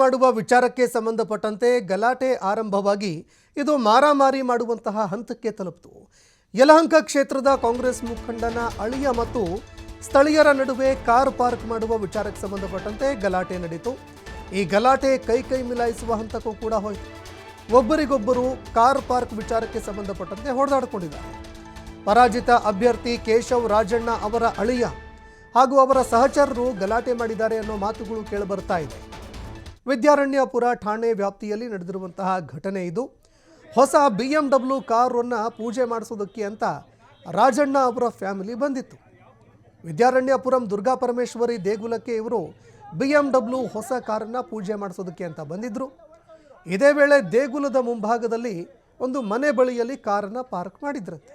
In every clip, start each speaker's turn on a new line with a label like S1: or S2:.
S1: ಮಾಡುವ ವಿಚಾರಕ್ಕೆ ಸಂಬಂಧಪಟ್ಟಂತೆ ಗಲಾಟೆ ಆರಂಭವಾಗಿ ಇದು ಮಾರಾಮಾರಿ ಮಾಡುವಂತಹ ಹಂತಕ್ಕೆ ತಲುಪಿತು. ಯಲಹಂಕ ಕ್ಷೇತ್ರದ ಕಾಂಗ್ರೆಸ್ ಮುಖಂಡನ ಅಳಿಯ ಮತ್ತು ಸ್ಥಳೀಯರ ನಡುವೆ ಕಾರ್ ಪಾರ್ಕ್ ಮಾಡುವ ವಿಚಾರಕ್ಕೆ ಸಂಬಂಧಪಟ್ಟಂತೆ ಗಲಾಟೆ ನಡೆಯಿತು. ಈ ಗಲಾಟೆ ಕೈ ಕೈ ಮಿಲಾಯಿಸುವ ಹಂತಕ್ಕೂ ಕೂಡ ಹೋಯಿತು. ಒಬ್ಬರಿಗೊಬ್ಬರು ಕಾರ್ ಪಾರ್ಕ್ ವಿಚಾರಕ್ಕೆ ಸಂಬಂಧಪಟ್ಟಂತೆ ಹೊಡೆದಾಡಿಕೊಂಡಿದ್ದಾರೆ. ಪರಾಜಿತ ಅಭ್ಯರ್ಥಿ ಕೇಶವ್ ರಾಜಣ್ಣ ಅವರ ಅಳಿಯ ಹಾಗೂ ಅವರ ಸಹಚರರು ಗಲಾಟೆ ಮಾಡಿದ್ದಾರೆ ಅನ್ನೋ ಮಾತುಗಳು ಕೇಳಿಬರ್ತಾ ಇದೆ. ವಿದ್ಯಾರಣ್ಯಪುರ ಠಾಣೆ ವ್ಯಾಪ್ತಿಯಲ್ಲಿ ನಡೆದಿರುವಂತಹ ಘಟನೆ ಇದು. ಹೊಸ ಬಿ ಎಂ ಡಬ್ಲ್ಯೂ ಕಾರನ್ನು ಪೂಜೆ ಮಾಡಿಸೋದಕ್ಕೆ ಅಂತ ರಾಜಣ್ಣ ಅವರ ಫ್ಯಾಮಿಲಿ ಬಂದಿತ್ತು. ವಿದ್ಯಾರಣ್ಯಪುರಂ ದುರ್ಗಾ ಪರಮೇಶ್ವರಿ ದೇಗುಲಕ್ಕೆ ಇವರು ಬಿ ಎಂ ಡಬ್ಲ್ಯೂ ಹೊಸ ಕಾರನ್ನು ಪೂಜೆ ಮಾಡಿಸೋದಕ್ಕೆ ಅಂತ ಬಂದಿದ್ದರು ಇದೇ ವೇಳೆ ದೇಗುಲದ ಮುಂಭಾಗದಲ್ಲಿ ಒಂದು ಮನೆ ಬಳಿಯಲ್ಲಿ ಕಾರನ್ನು ಪಾರ್ಕ್ ಮಾಡಿದ್ರಂತೆ.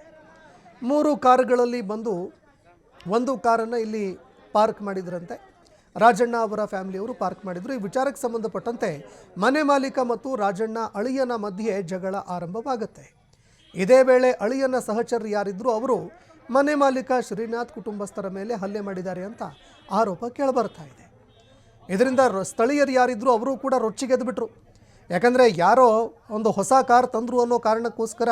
S1: ಮೂರು ಕಾರುಗಳಲ್ಲಿ ಬಂದು ಒಂದು ಕಾರನ್ನು ಇಲ್ಲಿ ಪಾರ್ಕ್ ಮಾಡಿದ್ರಂತೆ. ರಾಜಣ್ಣ ಅವರ ಫ್ಯಾಮಿಲಿಯವರು ಪಾರ್ಕ್ ಮಾಡಿದರು. ಈ ವಿಚಾರಕ್ಕೆ ಸಂಬಂಧಪಟ್ಟಂತೆ ಮನೆ ಮಾಲೀಕ ಮತ್ತು ರಾಜಣ್ಣ ಅಳಿಯನ ಮಧ್ಯೆ ಜಗಳ ಆರಂಭವಾಗುತ್ತೆ. ಇದೇ ವೇಳೆ ಅಳಿಯನ ಸಹಚರರು ಯಾರಿದ್ರು ಅವರು, ಮನೆ ಮಾಲೀಕ ಶ್ರೀನಾಥ್ ಕುಟುಂಬಸ್ಥರ ಮೇಲೆ ಹಲ್ಲೆ ಮಾಡಿದ್ದಾರೆ ಅಂತ ಆರೋಪ ಕೇಳಬರ್ತಾ ಇದೆ. ಇದರಿಂದ ಸ್ಥಳೀಯರು ಯಾರಿದ್ರು ಅವರು ಕೂಡ ರೊಚ್ಚಿಗೆದ್ಬಿಟ್ರು. ಯಾಕಂದರೆ ಯಾರೋ ಒಂದು ಹೊಸ ಕಾರ್ ತಂದರು ಅನ್ನೋ ಕಾರಣಕ್ಕೋಸ್ಕರ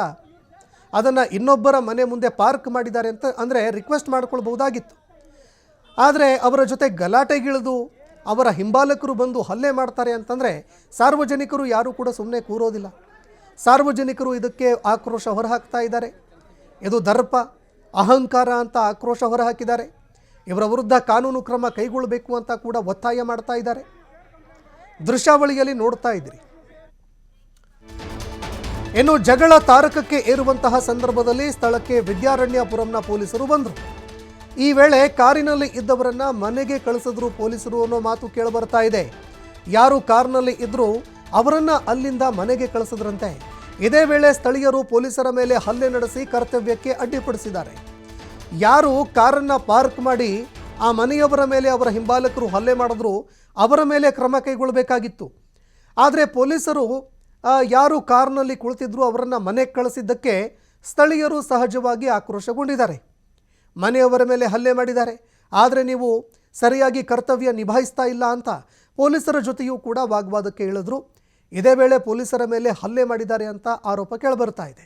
S1: ಅದನ್ನು ಇನ್ನೊಬ್ಬರ ಮನೆ ಮುಂದೆ ಪಾರ್ಕ್ ಮಾಡಿದ್ದಾರೆ ಅಂತ ಅಂದರೆ ರಿಕ್ವೆಸ್ಟ್ ಮಾಡ್ಕೊಳ್ಬಹುದಾಗಿತ್ತು. ಆದರೆ ಅವರ ಜೊತೆ ಗಲಾಟೆಗಿಳಿದು ಅವರ ಹಿಂಬಾಲಕರು ಬಂದು ಹಲ್ಲೆ ಮಾಡ್ತಾರೆ ಅಂತಂದರೆ ಸಾರ್ವಜನಿಕರು ಯಾರೂ ಕೂಡ ಸುಮ್ಮನೆ ಕೂರೋದಿಲ್ಲ. ಸಾರ್ವಜನಿಕರು ಇದಕ್ಕೆ ಆಕ್ರೋಶ ಹೊರಹಾಕ್ತಾ ಇದ್ದಾರೆ. ಇದು ದರ್ಪ, ಅಹಂಕಾರ ಅಂತ ಆಕ್ರೋಶ ಹೊರಹಾಕಿದ್ದಾರೆ. ಇವರ ವಿರುದ್ಧ ಕಾನೂನು ಕ್ರಮ ಕೈಗೊಳ್ಳಬೇಕು ಅಂತ ಕೂಡ ಒತ್ತಾಯ ಮಾಡ್ತಾ ಇದ್ದಾರೆ. ದೃಶ್ಯಾವಳಿಯಲ್ಲಿ ನೋಡ್ತಾ ಇದ್ರಿ ಇನ್ನು ಜಗಳ ತಾರಕಕ್ಕೆ ಏರುವಂತಹ ಸಂದರ್ಭದಲ್ಲಿ ಸ್ಥಳಕ್ಕೆ ವಿದ್ಯಾರಣ್ಯಪುರಂನ ಪೊಲೀಸರು ಬಂದರು. ಈ ವೇಳೆ ಕಾರಿನಲ್ಲಿ ಇದ್ದವರನ್ನ ಮನೆಗೆ ಕಳಿಸಿದ್ರು ಪೊಲೀಸರು ಅನ್ನೋ ಮಾತು ಕೇಳಬರ್ತಾ ಇದೆ. ಯಾರು ಕಾರ್ನಲ್ಲಿ ಇದ್ರು ಅವರನ್ನ ಅಲ್ಲಿಂದ ಮನೆಗೆ ಕಳಿಸಿದ್ರಂತೆ. ಇದೇ ವೇಳೆ ಸ್ಥಳೀಯರು ಪೊಲೀಸರ ಮೇಲೆ ಹಲ್ಲೆ ನಡೆಸಿ ಕರ್ತವ್ಯಕ್ಕೆ ಅಡ್ಡಿಪಡಿಸಿದ್ದಾರೆ. ಯಾರು ಕಾರನ್ನ ಪಾರ್ಕ್ ಮಾಡಿ ಆ ಮನೆಯವರ ಮೇಲೆ ಅವರ ಹಿಂಬಾಲಕರು ಹಲ್ಲೆ ಮಾಡಿದ್ರು ಅವರ ಮೇಲೆ ಕ್ರಮ ಕೈಗೊಳ್ಳಬೇಕಾಗಿತ್ತು. ಆದರೆ ಪೊಲೀಸರು ಯಾರು ಕಾರ್ನಲ್ಲಿ ಕುಳಿತಿದ್ರು ಅವರನ್ನು ಮನೆಗೆ ಕಳಿಸಿದ್ದಕ್ಕೆ ಸ್ಥಳೀಯರು ಸಹಜವಾಗಿ ಆಕ್ರೋಶಗೊಂಡಿದ್ದಾರೆ. ಮನೆಯವರ ಮೇಲೆ ಹಲ್ಲೆ ಮಾಡಿದ್ದಾರೆ. ಆದರೆ ನೀವು ಸರಿಯಾಗಿ ಕರ್ತವ್ಯ ನಿಭಾಯಿಸ್ತಾ ಇಲ್ಲ ಅಂತ ಪೊಲೀಸರ ಜೊತೆಯೂ ಕೂಡ ವಾಗ್ವಾದಕ್ಕೆ ಇಳಿದ್ರು. ಇದೇ ವೇಳೆ ಪೊಲೀಸರ ಮೇಲೆ ಹಲ್ಲೆ ಮಾಡಿದ್ದಾರೆ ಅಂತ ಆರೋಪ ಕೇಳಬರ್ತಾ ಇದೆ.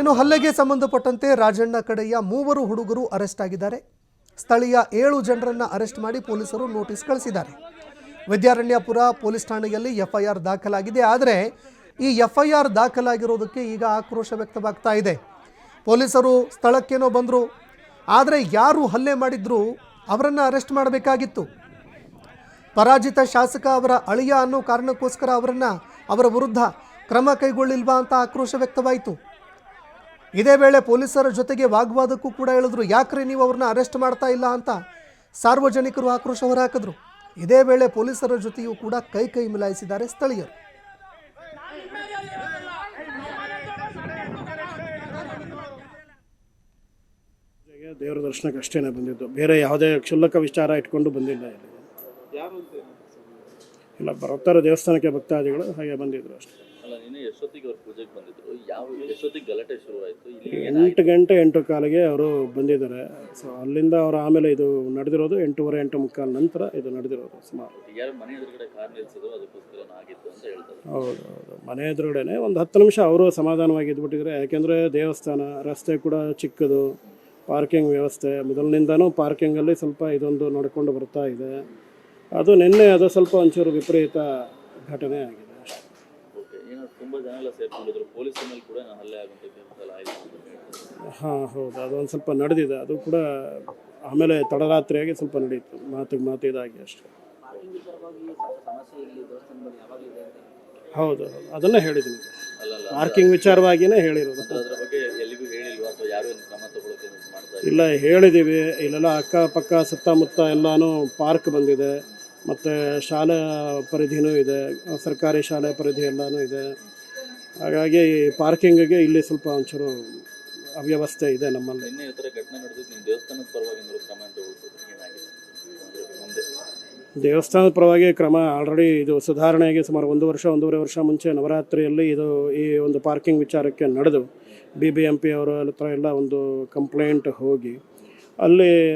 S1: ಇನ್ನು ಹಲ್ಲೆಗೆ ಸಂಬಂಧಪಟ್ಟಂತೆ ರಾಜಣ್ಣ ಕಡೆಯ ಮೂವರು ಹುಡುಗರು ಅರೆಸ್ಟ್ ಆಗಿದ್ದಾರೆ. ಸ್ಥಳೀಯ ಏಳು ಜನರನ್ನು ಅರೆಸ್ಟ್ ಮಾಡಿ ಪೊಲೀಸರು ನೋಟಿಸ್ ಕಳಿಸಿದ್ದಾರೆ. ವಿದ್ಯಾರಣ್ಯಪುರ ಪೊಲೀಸ್ ಠಾಣೆಯಲ್ಲಿ ಎಫ್ಐಆರ್ ದಾಖಲಾಗಿದೆ. ಆದರೆ ಈ ಎಫ್ಐಆರ್ ದಾಖಲಾಗಿರೋದಕ್ಕೆ ಈಗ ಆಕ್ರೋಶ ವ್ಯಕ್ತವಾಗ್ತಾ ಇದೆ. ಪೊಲೀಸರು ಸ್ಥಳಕ್ಕೇನೋ ಬಂದರು. ಆದರೆ ಯಾರು ಹಲ್ಲೆ ಮಾಡಿದ್ರು ಅವರನ್ನು ಅರೆಸ್ಟ್ ಮಾಡಬೇಕಾಗಿತ್ತು. ಪರಾಜಿತ ಶಾಸಕ ಅವರ ಅಳಿಯ ಅನ್ನೋ ಕಾರಣಕ್ಕೋಸ್ಕರ ಅವರನ್ನು ಅವರ ವಿರುದ್ಧ ಕ್ರಮ ಕೈಗೊಳ್ಳಿಲ್ವಾ ಅಂತ ಆಕ್ರೋಶ ವ್ಯಕ್ತವಾಯಿತು. ಇದೇ ವೇಳೆ ಪೊಲೀಸರ ಜೊತೆಗೆ ವಾಗ್ವಾದಕ್ಕೂ ಕೂಡ ಹೇಳಿದ್ರು, ಯಾಕ್ರೆ ನೀವು ಅವ್ರನ್ನ ಅರೆಸ್ಟ್ ಮಾಡ್ತಾ ಇಲ್ಲ ಅಂತ? ಸಾರ್ವಜನಿಕರು ಆಕ್ರೋಶ ಹೊರಹಾಕಿದ್ರು. ಇದೇ ವೇಳೆ ಪೊಲೀಸರ ಜೊತೆಯೂ ಕೂಡ ಕೈ ಕೈ ಮಿಲಾಯಿಸಿದ್ದಾರೆ ಸ್ಥಳೀಯರು.
S2: ದೇವರ ದರ್ಶನಕ್ಕೆ ಅಷ್ಟೇ ಬಂದಿದ್ದು. ಬೇರೆ ಯಾವುದೇ ಕ್ಷುಲ್ಲಕ ವಿಚಾರ ಇಟ್ಕೊಂಡು ಬಂದಿಲ್ಲ ಇಲ್ಲಿ. ಇಲ್ಲ ಬರ್ತಾರೆ ದೇವಸ್ಥಾನಕ್ಕೆ ಭಕ್ತಾದಿಗಳು ಹಾಗೆ ಬಂದಿದ್ರು ಅಷ್ಟೇ. ಎಂಟು ಗಂಟೆ ಎಂಟು ಕಾಲಿಗೆ ಅವರು ಬಂದಿದ್ದಾರೆ. ಸೊ ಅಲ್ಲಿಂದ ಅವರು ಆಮೇಲೆ ಇದು ನಡೆದಿರೋದು ಎಂಟೂವರೆ ಎಂಟು ಮುಕ್ಕಾಲು ನಂತರ ಇದು ನಡೆದಿರೋದು ಸುಮಾರು. ಹೌದು ಹೌದು. ಮನೆ ಎದುರುಗಡೆನೆ ಒಂದು ಹತ್ತು ನಿಮಿಷ ಅವರು ಸಮಾಧಾನವಾಗಿ ಇದ್ಬಿಟ್ಟಿದ್ರೆ. ಯಾಕೆಂದರೆ ದೇವಸ್ಥಾನ ರಸ್ತೆ ಕೂಡ ಚಿಕ್ಕದು. ಪಾರ್ಕಿಂಗ್ ವ್ಯವಸ್ಥೆ ಮೊದಲಿನಿಂದನೂ ಪಾರ್ಕಿಂಗಲ್ಲಿ ಸ್ವಲ್ಪ ಇದೊಂದು ನಡ್ಕೊಂಡು ಬರ್ತಾ ಇದೆ. ಅದು ನಿನ್ನೆ ಅದು ಸ್ವಲ್ಪ ಒಂಚೂರು ವಿಪರೀತ ಘಟನೆ ಆಗಿದೆ ಹಾಂ ಹೌದು. ಅದೊಂದು ಸ್ವಲ್ಪ ನಡೆದಿದೆ. ಅದು ಕೂಡ ಆಮೇಲೆ ತಡರಾತ್ರಿಯಾಗಿ ಸ್ವಲ್ಪ ನಡೀತು. ಮಾತಿಗೆ ಮಾತು ಇದಾಗಿ ಅಷ್ಟೇ. ಹೌದು ಅದನ್ನೇ ಹೇಳಿದ್ದೀನಿ. ಪಾರ್ಕಿಂಗ್ ವಿಚಾರವಾಗಿಯೇ ಹೇಳಿರೋದು.
S3: ಇಲ್ಲ
S2: ಹೇಳಿದ್ದೀವಿ ಇಲ್ಲೆಲ್ಲ ಅಕ್ಕಪಕ್ಕ ಸುತ್ತಮುತ್ತ ಎಲ್ಲಾನು ಪಾರ್ಕ್ ಬಂದಿದೆ. ಮತ್ತು ಶಾಲೆ ಪರಿಧಿನೂ ಇದೆ. ಸರ್ಕಾರಿ ಶಾಲೆ ಪರಿಧಿ ಎಲ್ಲನೂ ಇದೆ. ಹಾಗಾಗಿ ಪಾರ್ಕಿಂಗಿಗೆ ಇಲ್ಲಿ ಸ್ವಲ್ಪ ಒಂಚೂರು ಅವ್ಯವಸ್ಥೆ ಇದೆ ನಮ್ಮಲ್ಲಿ. ದೇವಸ್ಥಾನದ ಪರವಾಗಿ ಕ್ರಮ ಆಲ್ರೆಡಿ ಇದು ಸುಧಾರಣೆಗೆ ಸುಮಾರು ಒಂದು ವರ್ಷ ಒಂದೂವರೆ ವರ್ಷ ಮುಂಚೆ ನವರಾತ್ರಿಯಲ್ಲಿ ಇದು ಈ ಒಂದು ಪಾರ್ಕಿಂಗ್ ವಿಚಾರಕ್ಕೆ ನಡೆದು ಬಿ ಬಿ ಎಂ ಪಿ ಅವರ ಹತ್ರ ಎಲ್ಲ ಒಂದು ಕಂಪ್ಲೇಂಟ್ ಹೋಗಿ ಅಲ್ಲಿ